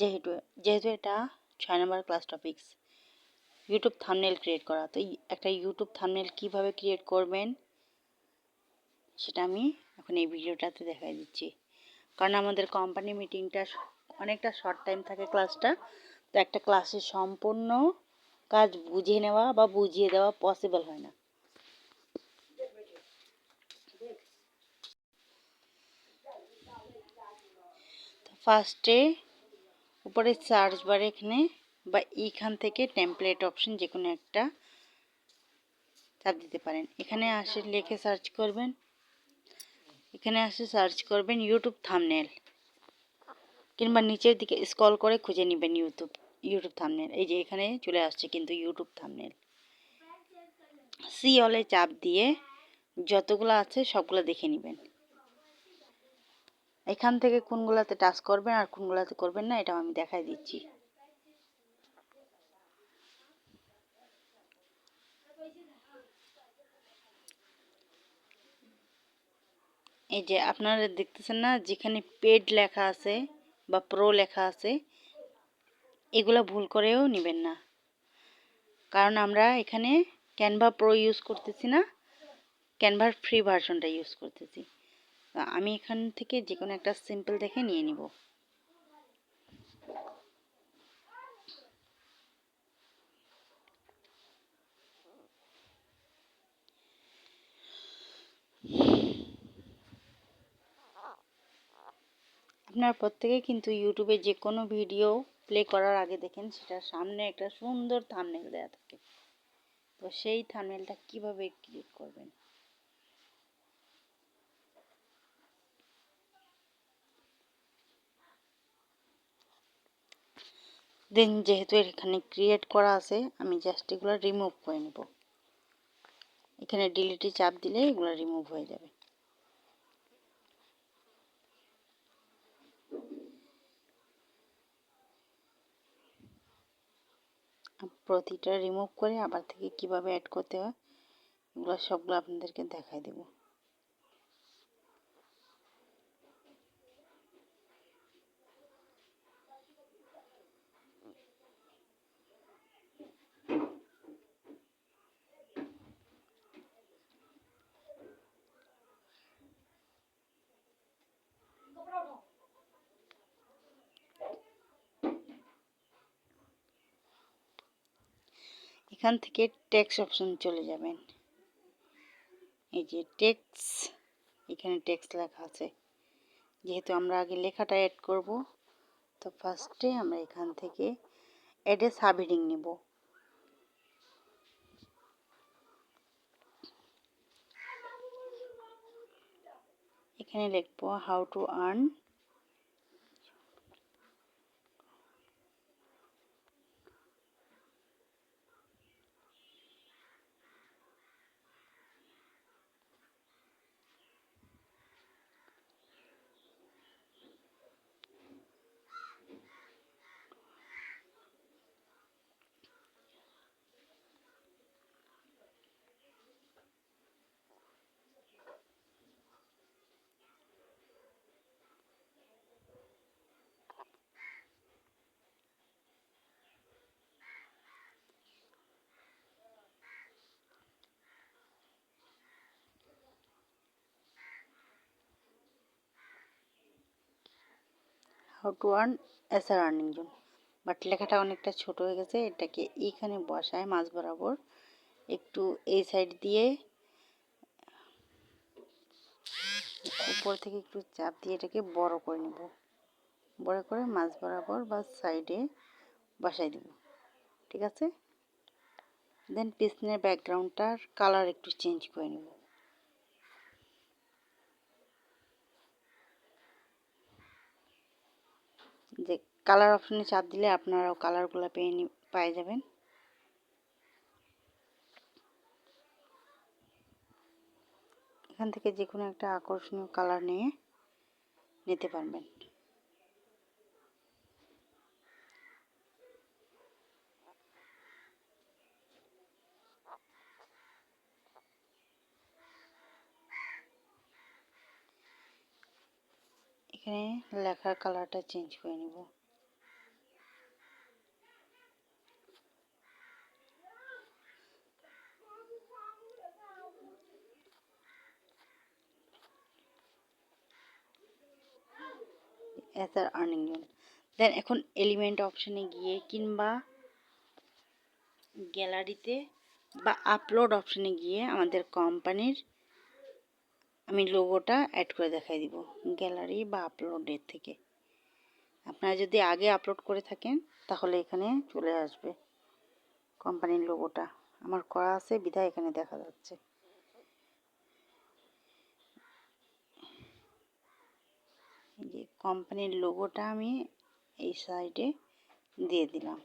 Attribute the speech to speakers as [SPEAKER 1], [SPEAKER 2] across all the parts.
[SPEAKER 1] যেহেতু যেহেতু এটা ছয় নম্বর class topics YouTube thumbnail create করা। তো একটা ইউটিউব থামনেল কীভাবে ক্রিয়েট করবেন, সেটা আমি এখন এই ভিডিওটাতে দেখাই দিচ্ছি। কারণ আমাদের কোম্পানি মিটিংটা অনেকটা শর্ট টাইম থাকে ক্লাসটা তো একটা ক্লাসে সম্পূর্ণ কাজ বুঝে নেওয়া বা বুঝিয়ে দেওয়া পসিবল হয় না। ফার্স্টে উপরে সার্চ বারে এখানে বা এইখান থেকে টেমপ্লেট অপশন যে কোনো একটা চাপ দিতে পারেন। এখানে আসে লিখে সার্চ করবেন। এখানে আসে সার্চ করবেন ইউটিউব থামনেল কিংবা নিচের দিকে স্ক্রল করে খুঁজে নেবেন ইউটিউব ইউটিউব থামনেল এই যে এখানে চলে আসছে কিন্তু ইউটিউব থামনেল সি অলে চাপ দিয়ে যতগুলো আছে সবগুলো দেখে নেবেন। এখান থেকে কোনগুলোতে টাচ করবেন আর কোনগুলোতে করবেন না, এটাও আমি দেখাই দিচ্ছি। এই যে আপনারা দেখতেছেন না, যেখানে পেড লেখা আছে বা প্রো লেখা আছে, এগুলো ভুল করেও নেবেন না। কারণ আমরা এখানে ক্যানভা প্রো ইউজ করতেছি না, ক্যানভার ফ্রি ভার্সনটা ইউজ করতেছি। আমি এখান থেকে যে কোনো একটা সিম্পল দেখে নিয়ে নিব। আপনার প্রত্যেকে কিন্তু ইউটিউবে যে কোনো ভিডিও প্লে করার আগে দেখেন সেটার সামনে একটা সুন্দর থামনেল দেওয়া থাকে। তো সেই থামনেলটা কীভাবে ক্রিয়েট করবেন? দেন যেহেতু এখানে ক্রিয়েট করা আছে, আমি জাস্ট এগুলো রিমুভ করে নেব। এখানে ডিলিটে চাপ দিলে এগুলো রিমুভ হয়ে যাবে। প্রতিটা রিমুভ করে আবার থেকে কীভাবে অ্যাড করতে হয়, এগুলো সবগুলো আপনাদেরকে দেখাই দেবো। এখান থেকে টেক্স অপশন চলে যাবেন। এই যে টেক্স এখানে টেক্স লেখা আছে। যেহেতু আমরা আগে লেখাটা অ্যাড করব, তো ফার্স্টে আমরা এখান থেকে অ্যাডে সাবহেডিং নেব। এখানে লিখব how to earn how to earn S R earning zone but লেখাটা অনেকটা ছোট হয়ে গেছে, এটাকে এইখানে বসায় মাছ বরাবর। একটু এই সাইড দিয়ে, উপর থেকে একটু চাপ দিয়ে এটাকে বড় করে নেব। বড় করে মাছ বরাবর বা সাইডে বসাই দেব। ঠিক আছে? দেন পিছনের ব্যাকগ্রাউন্ডটার কালার একটু চেঞ্জ করে নেব। যে কালার অপশনে চাপ দিলে আপনারাও কালারগুলো পেয়ে পেয়ে যাবেন। এখান থেকে যে কোনো একটা আকর্ষণীয় কালার নিয়ে নিতে পারবেন। এখানে লেখার কালারটা চেঞ্জ করে নিব। অ্যাজার আর্নিং দেন এখন এলিমেন্ট অপশানে গিয়ে কিংবা গ্যালারিতে বা আপলোড অপশানে গিয়ে আমাদের কোম্পানির আমি লোগোটা অ্যাড করে দেখাই দিব গ্যালারি বা আপলোডের থেকে। আপনারা যদি আগে আপলোড করে থাকেন, তাহলে এখানে চলে আসবে কোম্পানির লোগোটা আমার করা আছে বিধায় এখানে দেখা যাচ্ছে। যে কোম্পানির লোগোটা আমি এই সাইডে দিয়ে দিলাম।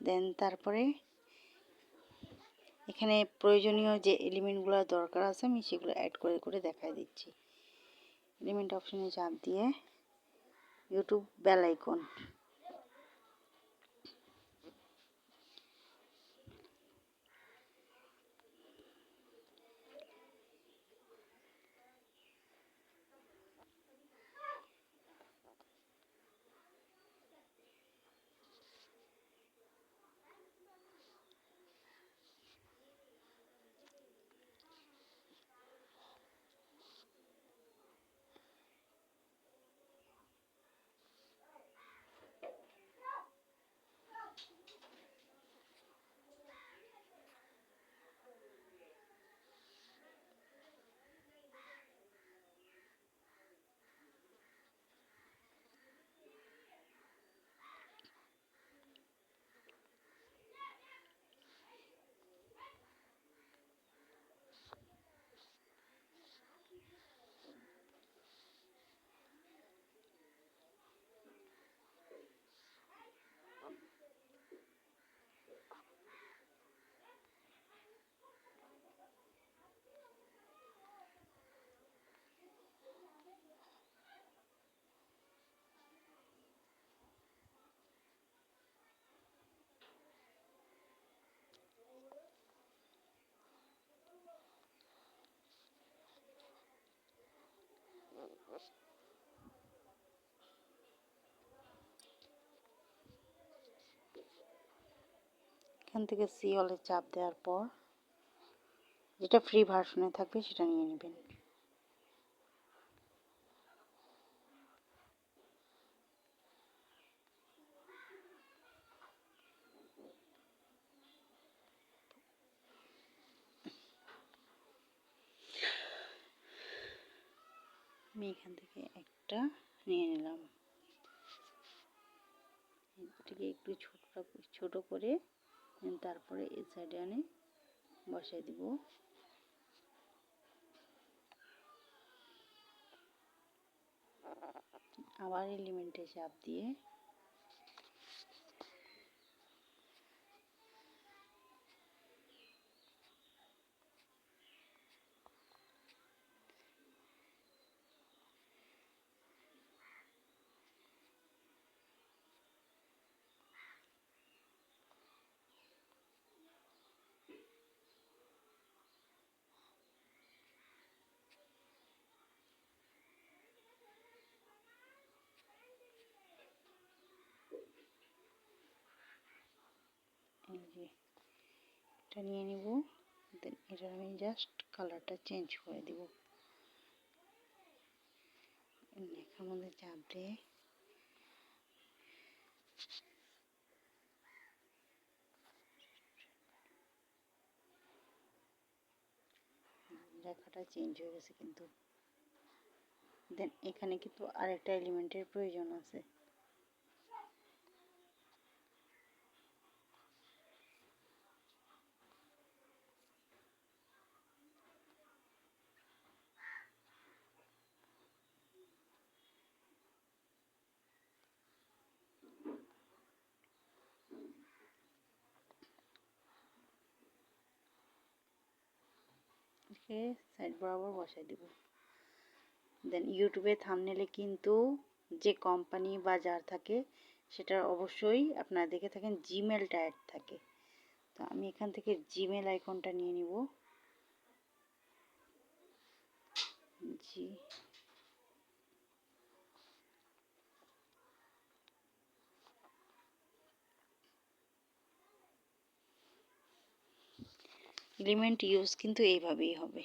[SPEAKER 1] দেন তারপরে এখানে প্রয়োজনীয় যে এলিমেন্টগুলো দরকার আছে, আমি সেগুলো অ্যাড করে করে দেখাই দিচ্ছি। এলিমেন্ট অপশনে চাপ দিয়ে ইউটিউব বেল আইকন এখান থেকে সি হলে চাপ দেওয়ার পর যেটা ফ্রি ভার্সনে থাকবে সেটা নিয়ে নেবেন। আমি এখান থেকে একটা নিয়ে নিলাম। এটাকে একটু ছোট ছোট করে তারপরে এই সাইডে আমি বসাই দিব। আবার এলিমেন্টে চাপ দিয়ে যে এটা নিয়ে নিব। দেন এটা আমি জাস্ট কালারটা চেঞ্জ করে দিব। লেখার মধ্যে চাপ দিয়ে লেখাটা চেঞ্জ হয়ে গেছে কিন্তু। দেন এখানে কিন্তু আরেকটা এলিমেন্টের প্রয়োজন আছে। এটাকে সাইড বরাবর বসাই দেবো। দেন ইউটিউবে থামনেলে কিন্তু যে কোম্পানি বা যার থাকে, সেটা অবশ্যই আপনারা দেখে থাকেন জিমেলটা অ্যাড থাকে। তো আমি এখান থেকে জিমেল আইকনটা নিয়ে নিব। জি এলিমেন্ট ইউজ কিন্তু এইভাবেই হবে।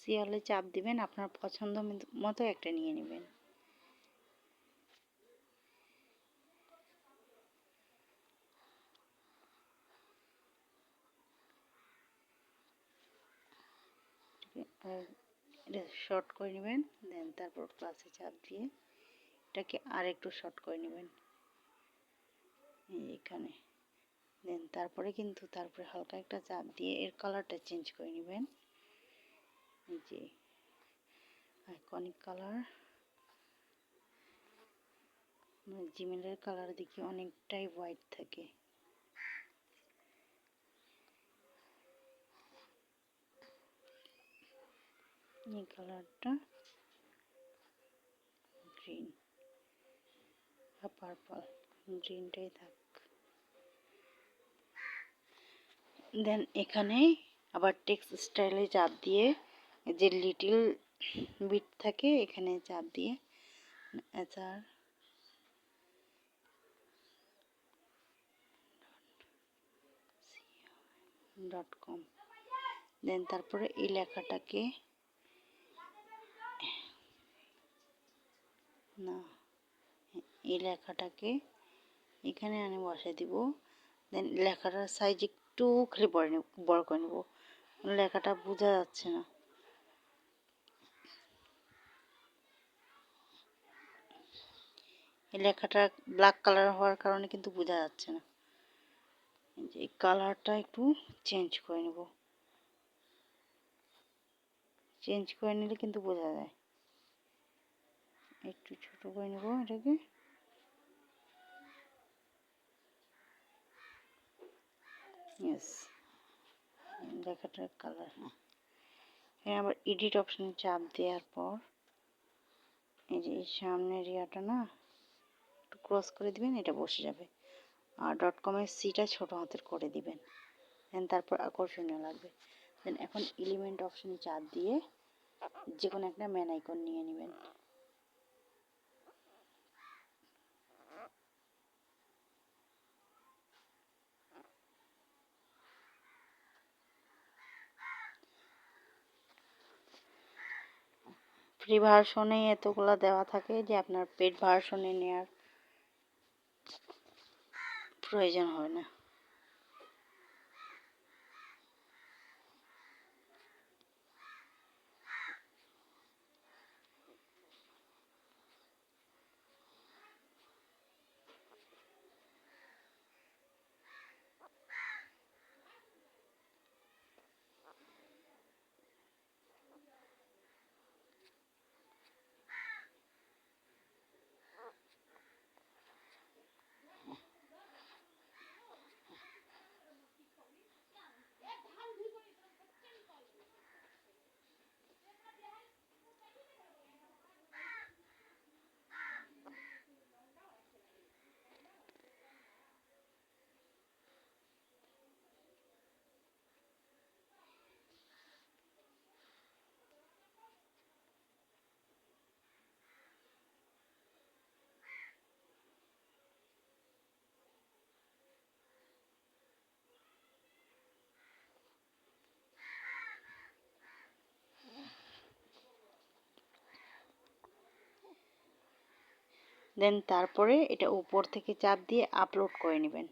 [SPEAKER 1] সিওলে চাপ দিবেন, আপনার পছন্দ মতো একটা নিয়ে নেবেন। এটা শর্ট করে নেবেন দেন তারপর ক্লাসে চাপ দিয়ে এটাকে আর একটু শর্ট করে নেবেন। এখানে। দেন তারপরে কিন্তু তারপরে হালকা একটা চাপ দিয়ে এর কালারটা চেঞ্জ করে নেবেন। এই যে আইকনিক কালার জিমেলের কালার দেখি অনেকটাই হোয়াইট থাকে। এই কালারটা গ্রিন বা পার্পল গ্রিনটাই থাক। দেন এখানে আবার টেক্স স্টাইলে চাপ দিয়ে যে লিটিল বিট থাকে এখানে চাপ দিয়ে এচার ডট কম দেন তারপরে এই লেখাটাকে না, এই লেখাটাকে এখানে আমি বসে দিব। দেন লেখাটার সাইজ একটু খালি বড় বড় করে নেব। লেখাটা বোঝা যাচ্ছে না। এই লেখাটা ব্ল্যাক কালার হওয়ার কারণে কিন্তু বোঝা যাচ্ছে না। এই কালারটা একটু চেঞ্জ করে নেব। চেঞ্জ করে নিলে কিন্তু বোঝা যায়। একটু ছোট করে নেব এটাকে। ইয়েস লেখাটার কালার হ্যাঁ আবার এডিট অপশানে চাপ দেওয়ার পর এই যে এই সামনের ইয়াটা না, একটু ক্রস করে দিবেন, এটা বসে যাবে। আর ডট কমের সিটা ছোট হাতের করে দিবেন। দেন তারপর আকর্ষণীয় লাগবে। দেন এখন এলিমেন্ট অপশানে চাপ দিয়ে যে কোনো একটা ম্যান আইকন নিয়ে নেবেন। ফ্রি ভার্সনে এতগুলো দেওয়া থাকে যে আপনার পেড ভার্সনে নেওয়ার প্রয়োজন হয় না। দেন তারপরে এটা উপর থেকে চাপ দিয়ে আপলোড করে নেবেন।